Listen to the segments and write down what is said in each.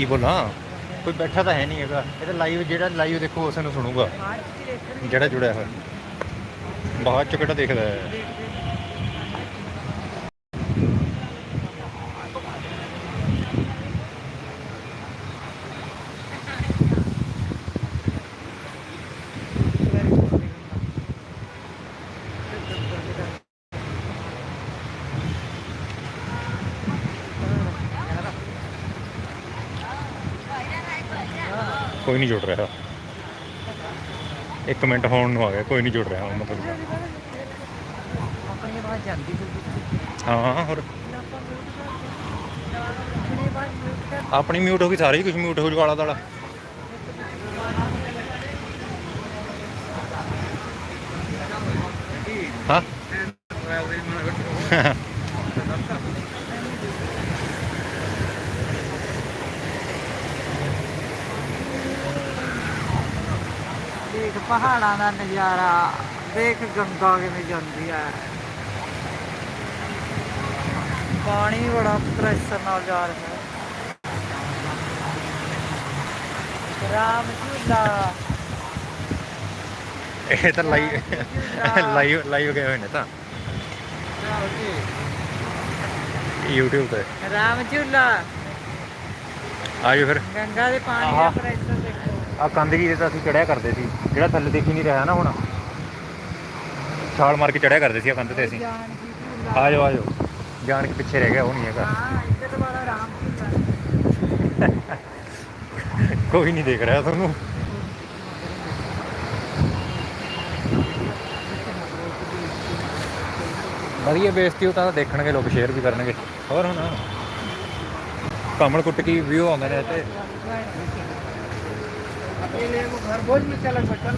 ਕੀ ਬੋਲਾਂ? ਕੋਈ ਬੈਠਾ ਤਾਂ ਹੈ ਨਹੀਂ ਹੈਗਾ। ਇਹ ਤਾਂ ਲਾਈਵ ਜਿਹੜਾ ਲਾਈਵ ਦੇਖੋ ਉਸ ਨੂੰ ਸੁਣੂਗਾ। ਜਿਹੜਾ ਜੁੜਿਆ ਹੋਇਆ। ਬਾਅਦ ਚ ਕਿਹੜਾ ਦੇਖਦਾ ਹੈ? ਕੋਈ ਨਹੀਂ ਜੁੜ ਰਿਹਾ। ਇੱਕ ਮਿੰਟ ਹੋਣ ਨੂੰ ਆ ਗਿਆ, ਕੋਈ ਨਹੀਂ ਜੁੜ ਰਿਹਾ, ਮਤਲਬ। ਆਪਣੀ ਆਵਾਜ਼ ਜਾਂਦੀ ਹਾਂ, ਹੋਰ। ਆਪਣੀ ਮਿਊਟ ਹੋ ਗਈ, ਸਾਰੇ ਹੀ ਕੁਝ ਮਿਊਟ ਹੋ ਜੂ, ਆਲਾ ਦਾਲਾ। ਹਾਂ। ਪਹਾੜਾਂ ਦਾ ਨਜ਼ਾਰਾ ਦੇਖ ਗੰਗਾ ਕਿਵੇਂ ਜਾਂਦੀ ਹੈ। ਪਾਣੀ ਬੜਾ ਪ੍ਰੈਸ਼ਰ ਨਾਲ ਜਾ ਰਿਹਾ ਹੈ। ਰਾਮ ਝੂਲਾ। ਇਹ ਤਾਂ ਲਾਈਵ ਲਾਈਵ ਲਾਈਵ ਗਏ ਹੋਏ ਨੇ ਤਾਂ। YouTube ਤੇ। ਰਾਮ ਝੂਲਾ। ਆਜੋ ਫਿਰ। ਗੰਗਾ ਦੇ ਪਾਣੀ ਦਾ। ਪ੍ਰੈਸ਼ਰ आ कंध तो अभी चढ़िया करते थे जोड़ा थले दिख नहीं रहा ना हूँ छाल मार के चढ़िया करते थे कंध अभी आ जाओ आ जाओ जान के पिछे रह गया वो नहीं है कोई नहीं देख रहा थोनू वजिए बेजती होता तो देखे लोग शेयर भी करे और हम कमल कुट की व्यू आने रहते घर बोझ में चलक चल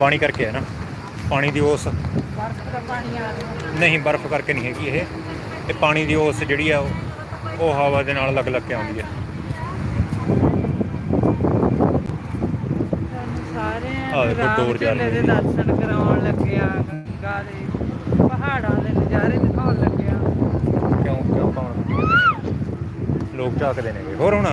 ਪਾਣੀ ਕਰਕੇ ਹੈ ਨਾ ਪਾਣੀ ਦੀ ਉਸ बर्फ का पानी आ रहा ਨਹੀਂ ਬਰਫ਼ ਕਰਕੇ ਨਹੀਂ ਹੈਗੀ ਇਹ ਇਹ ਪਾਣੀ ਦੀ ਉਸ ਜਿਹੜੀ ਆ ਉਹ ਉਹ ਹਵਾ ਦੇ ਨਾਲ ਲੱਗ ਲੱਗ ਕੇ ਆਉਂਦੀ ਹੈ ਆਹ ਦੇਖੋ ਟੂਰ ਜਾ ਰਹੇ। ਦਰਸ਼ਨ ਕਰਾਉਣ ਲੱਗਿਆ ਗੰਗਾ ਦੇ ਪਹਾੜਾਂ ਦੇ ਨਜ਼ਾਰੇ ਦਿਖਾਉਣ ਲੱਗਿਆ ਕਿਉਂ ਕਿਉਂ ਪਾਉਣ ਲੋਕ ਝਾਕਦੇ ਨੇ ਹੋਰ ਹੁਣ?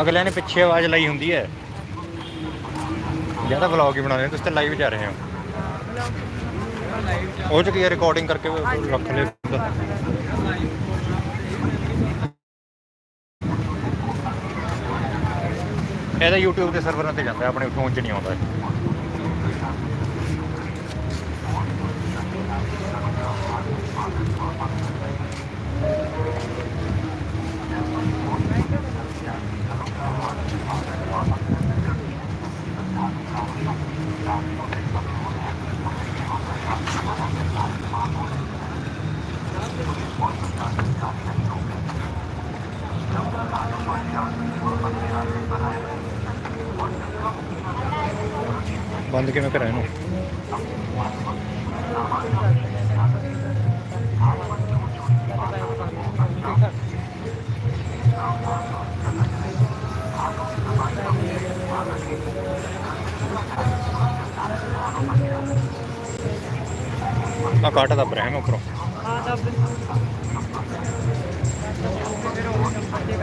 ਅਗਲਿਆਂ ਨੇ ਪਿੱਛੇ ਆਵਾਜ਼ ਲਾਈ ਹੁੰਦੀ ਹੈ। ਜਾਂ ਤਾਂ ਵਲੌਗ ਹੀ ਬਣਾਉਂਦੇ ਨੇ ਤੁਸੀਂ ਤਾਂ ਲਾਈਵ ਜਾ ਰਹੇ ਹੋ। ਉਹ ਚ ਕੀ ਰਿਕਾਰਡਿੰਗ ਕਰਕੇ ਰੱਖ ਲੈ ਇਹਦਾ YouTube ਦੇ ਸਰਵਰਾਂ ਤੇ ਜਾਂਦਾ ਆਪਣੇ ਫੋਨ 'ਚ ਨਹੀਂ ਆਉਂਦਾ ਇਹ। ਬੰਦ ਕਿਵੇਂ ਕਰਾਂ ਇਹਨੂੰ? ਆ ਕਾਟਾ ਦਾ ਬ੍ਰਹਿਮ ਉਪਰੋਂ। ਹਾਂ ਦੱਬ ਫਿਰ ਉਹ ਕਰਕੇ।